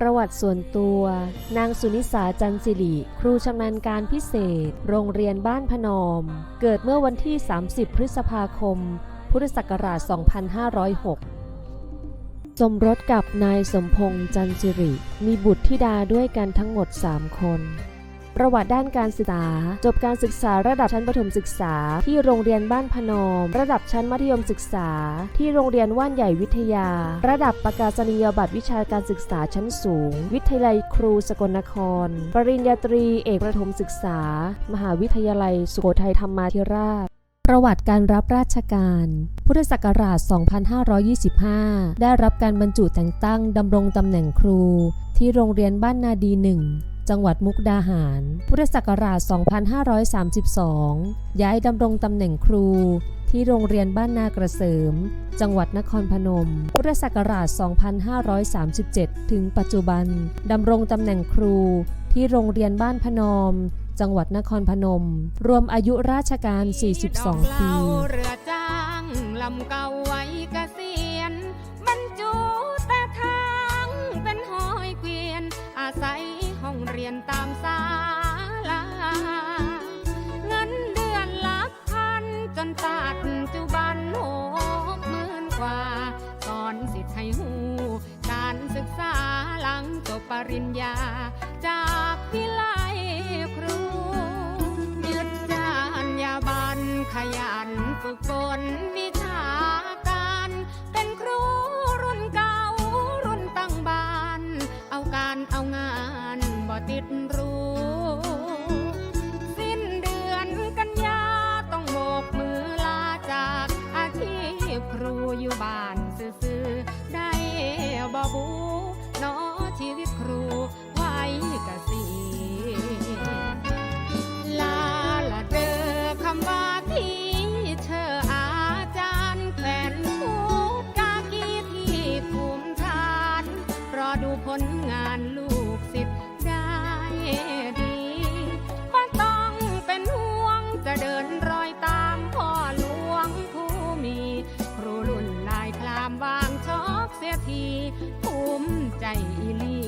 ประวัติส่วนตัว นางสุนิสาจันสิริ ครูชำนาญการพิเศษ โรงเรียนบ้านพนอม เกิดเมื่อวันที่ 30 พฤษภาคม พุทธศักราช 2506 สมรสกับนายสมพงษ์จันสิริ มีบุตรธิดาด้วยกันทั้งหมด 3 คน ประวัติด้านการศึกษา จบการศึกษาระดับชั้นประถมศึกษา ที่โรงเรียนบ้านพนม ระดับชั้นมัธยมศึกษา ที่โรงเรียนว่านใหญ่วิทยา ระดับประกาศนียบัตรวิชาการศึกษาชั้นสูง วิทยาลัยครูสกลนคร ปริญญาตรีเอกประถมศึกษา มหาวิทยาลัย สุโขทัยธรรมาธิราชประวัติการรับราชการ พุทธศักราช 2525 ได้รับการบรรจุแต่งตั้งดำรงตำแหน่งครู ที่โรงเรียนบ้านนาดีหนึ่ง จังหวัดมุกดาหาร พุทธศักราช 2532 ย้ายดำรงตำแหน่งครูที่โรงเรียนบ้านนากระเสริม จังหวัดนครพนม พุทธศักราช 2537 ถึงปัจจุบัน ดำรงตำแหน่งครูที่โรงเรียนบ้านพนม จังหวัดนครพนม รวมอายุราชการ 42 ปีเรือจ้างลำเก่าไว้เกษียณบรรจุแต่ทางเป็นหอยเกวียนอาศัย ริญญา จากวิไลครูยึดจานยาบันขยันฝึกฝนวิชาการ เป็นครูรุ่นเก่ารุ่นตั้งบาน เอาการเอางานบ่ติดร ดูผลงานลูกศิษย์ได้ดีก็ต้องเป็นห่วงจะเดินรอยตามพ่อหลวงผู้มี ครูรุ่นลายคลามวางช็อกเสียทีภูมิใจอีลี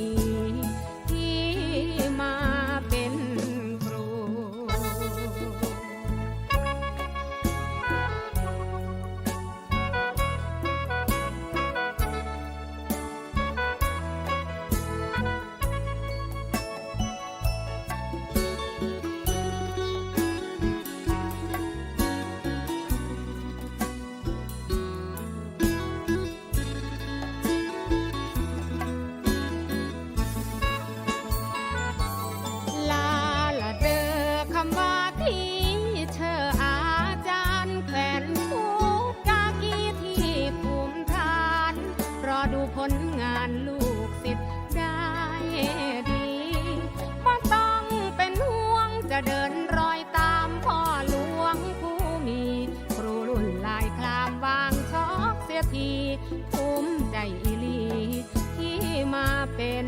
ภูมิใจอีลีที่มาเป็น